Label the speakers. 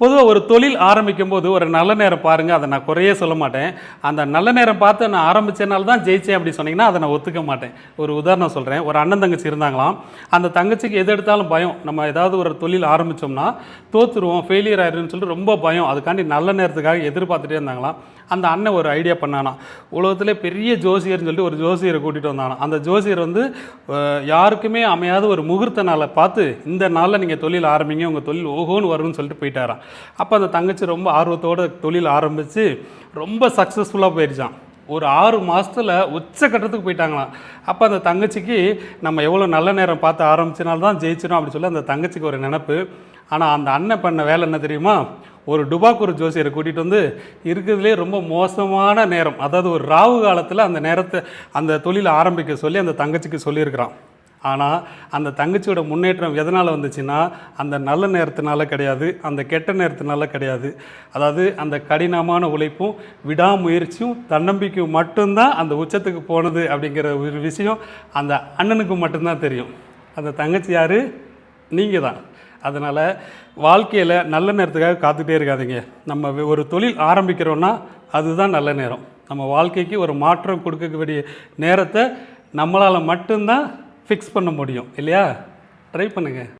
Speaker 1: பொதுவாக ஒரு தொழில் ஆரம்பிக்கும் போது ஒரு நல்ல நேரம் பாருங்கள் அதை நான் குறையே சொல்ல மாட்டேன். அந்த நல்ல நேரம் பார்த்து நான் ஆரம்பித்தனால தான் ஜெயிச்சேன் அப்படி சொன்னீங்கன்னா அதை நான் ஒத்துக்க மாட்டேன். ஒரு உதாரணம் சொல்கிறேன் ஒரு அண்ணன் தங்கச்சி இருந்தாங்களாம். அந்த தங்கச்சிக்கு எது எடுத்தாலும் பயம். நம்ம ஏதாவது ஒரு தொழில் ஆரம்பித்தோம்னா தோத்துருவோம் ஃபெயிலியர் ஆயிருன்னு சொல்லிட்டு ரொம்ப பயம். அதுக்காண்டி நல்ல நேரத்துக்காக எதிர்பார்த்துட்டே இருந்தாங்களாம். அந்த அண்ணன் ஒரு ஐடியா பண்ணானா. உலகத்திலே பெரிய ஜோசியர்னு சொல்லிட்டு ஒரு ஜோசியரை கூட்டிகிட்டு வந்தானா. அந்த ஜோசியர் வந்து யாருக்குமே அமையாத ஒரு முகூர்த்த நாளை பார்த்து இந்த நாளில் நீங்கள் தொழில் ஆரம்பிங்க உங்கள் தொழில் ஓஹோன்னு வரும்னு சொல்லிட்டு போயிட்டாராம். அப்போ அந்த தங்கச்சி ரொம்ப ஆர்வத்தோட தொழில் ஆரம்பித்து ரொம்ப சக்ஸஸ்ஃபுல்லாக போயிடுச்சான் ஒரு ஆறு மாதத்தில் உச்சக்கட்டத்துக்கு போயிட்டாங்களாம். அப்போ அந்த தங்கச்சிக்கு நம்ம எவ்வளோ நல்ல நேரம் பார்த்து ஆரம்பிச்சனால்தான் ஜெயிச்சிடும் அப்படின்னு சொல்லி அந்த தங்கச்சிக்கு ஒரு நினப்பு. ஆனால் அந்த அண்ணன் பண்ண வேலை என்ன தெரியுமா? ஒரு டுபாக்கூர் ஜோசியரை கூட்டிகிட்டு வந்து இருக்கிறதுலே ரொம்ப மோசமான நேரம். அதாவது ஒரு ராவு காலத்தில் அந்த நேரத்தை அந்த தொழிலை ஆரம்பிக்க சொல்லி அந்த தங்கச்சிக்கு சொல்லியிருக்கிறான். ஆனால் அந்த தங்கச்சியோட முன்னேற்றம் எதனால் வந்துச்சுன்னா அந்த நல்ல நேரத்தினால கிடையாது அந்த கெட்ட நேரத்தினால கிடையாது. அதாவது அந்த கடினமான உழைப்பும் விடாமுயற்சியும் தன்னம்பிக்கையும் மட்டும்தான் அந்த உச்சத்துக்கு போனது அப்படிங்கிற ஒரு விஷயம் அந்த அண்ணனுக்கு மட்டும்தான் தெரியும். அந்த தங்கச்சி யார்? நீங்கள் தான் அதனால் வாழ்க்கையில் நல்ல நேரத்துக்காக காத்துட்டே இருக்காதீங்க. நம்ம ஒரு தொழில் ஆரம்பிக்கிறோன்னா அதுதான் நல்ல நேரம். நம்ம வாழ்க்கைக்கு ஒரு மாற்றம் கொடுக்க வேண்டிய நேரத்தை நம்மளால் மட்டும்தான் ஃபிக்ஸ் பண்ண முடியும் இல்லையா? ட்ரை பண்ணுங்கள்